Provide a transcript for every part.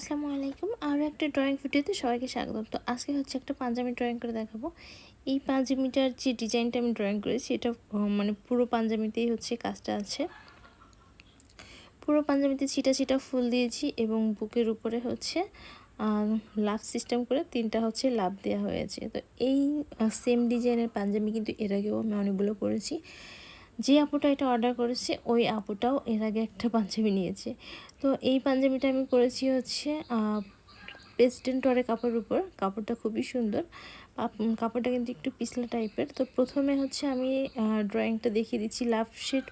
আসসালামু আলাইকুম। আরও একটা ড্রয়িং ভিডিওতে সবাইকে স্বাগত তো আজকে হচ্ছে একটা পাঞ্জাবি ড্রয়িং করে দেখাবো। এই পাঞ্জাবিটার যে ডিজাইনটা আমি ড্রয়িং করেছি, এটা মানে পুরো পাঞ্জাবিতেই হচ্ছে কাজটা আছে। পুরো পাঞ্জাবিতে ছিটা ছিটা ফুল দিয়েছি এবং বুকের উপরে হচ্ছে লাভ সিস্টেম করে তিনটা হচ্ছে লাভ দেওয়া হয়েছে। তো এই সেম ডিজাইনের পাঞ্জাবি কিন্তু এর আগেও আমি অনেকগুলো করেছি। যে আপুটা এটা অর্ডার করেছে, ওই আপুটাও এর আগে একটা পাঞ্জাবি নিয়েছে। তো এই পাঞ্জাবিটা আমি করেছি হচ্ছে পেস্টেন্ট টরে কাপড়ের উপর। কাপড়টা খুবই সুন্দর। কাপড়টা কিন্তু একটু পিছলা টাইপের। তো প্রথমে হচ্ছে আমি ড্রয়িংটা দেখিয়ে দিচ্ছি লাভ শেড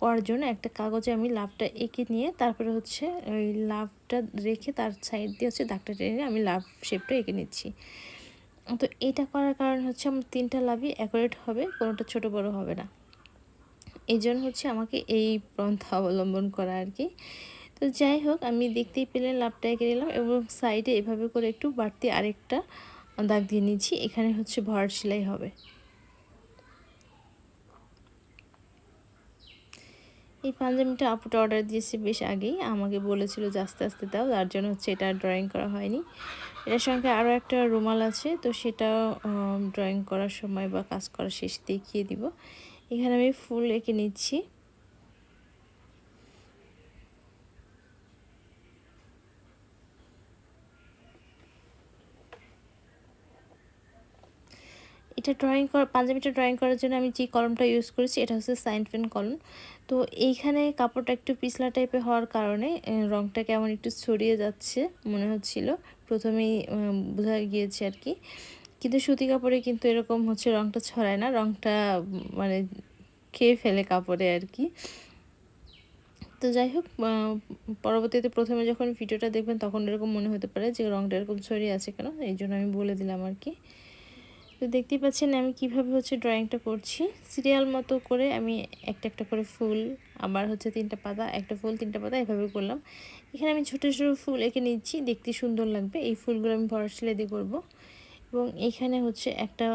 করার জন্য। একটা কাগজে আমি লাভটা এঁকে নিয়ে তারপরে হচ্ছে ওই লাভটা রেখে তার সাইড দিয়ে হচ্ছে দাগটা টেনে আমি লাভ শেপটা এঁকে নিচ্ছি। তো এটা করার কারণ হচ্ছে আমার তিনটা লাভই অ্যাকুরেট হবে, কোনোটা ছোট বড় হবে না। এই জন্য হচ্ছে আমাকে এই পন্থা অবলম্বন করা আর কি। তো যাই হোক, আমি দেখতেই পেলে লাভটা এঁকে নিলাম এবং সাইডে এভাবে করে একটু বাড়তি আরেকটা দাগ দিয়ে নিচ্ছি, এখানে হচ্ছে ভর সেলাই হবে। এই পাঞ্জাবিটা আপুটা অর্ডার দিয়েছে বেশ আগেই, আমাকে বলেছিল যে আস্তে আস্তে দাও তার জন্য হচ্ছে এটা ড্রয়িং করা হয়নি। এটার সঙ্গে আরও একটা রুমাল আছে, তো সেটা ড্রয়িং করার সময় বা কাজ করার শেষ দেখিয়ে দিব। এখানে আমি ফুল এঁকে নিচ্ছি। এটা ড্রয়িং করা, পাঞ্জাবিটা ড্রয়িং করার জন্য আমি যে কলমটা ইউজ করেছি, এটা হচ্ছে সাইন পেন কলম। তো এইখানে কাপড়টা একটু পিছলা টাইপের হওয়ার কারণে রংটা কেমন একটু ছড়িয়ে যাচ্ছে মনে হচ্ছিল। প্রথমেই বোঝা গিয়েছে আর কি। কিন্তু সুতি কাপড়ে কিন্তু এরকম হচ্ছে রংটা ছড়ায় না, রংটা মানে খেয়ে ফেলে কাপড়ে আর কি। তো যাই হোক পরবর্তীতে প্রথমে যখন ভিডিওটা দেখবেন তখন এরকম মনে হতে পারে যে রংটা এরকম ছড়িয়ে আছে কেন, এই জন্য আমি বলে দিলাম আর কি। তো দেখতেই পাচ্ছেন আমি কীভাবে হচ্ছে ড্রয়িংটা করছি। সিরিয়াল মতো করে আমি একটা একটা করে ফুল আবার হচ্ছে তিনটা পাতা, একটা ফুল, তিনটা পাতা এভাবে করলাম। এখানে আমি ছোটো ছোটো ফুল এঁকে নিচ্ছি, দেখতে সুন্দর লাগবে। এই ফুলগুলো আমি ভরা সেলাই দিয়ে করব। এবং এখানে হচ্ছে একটা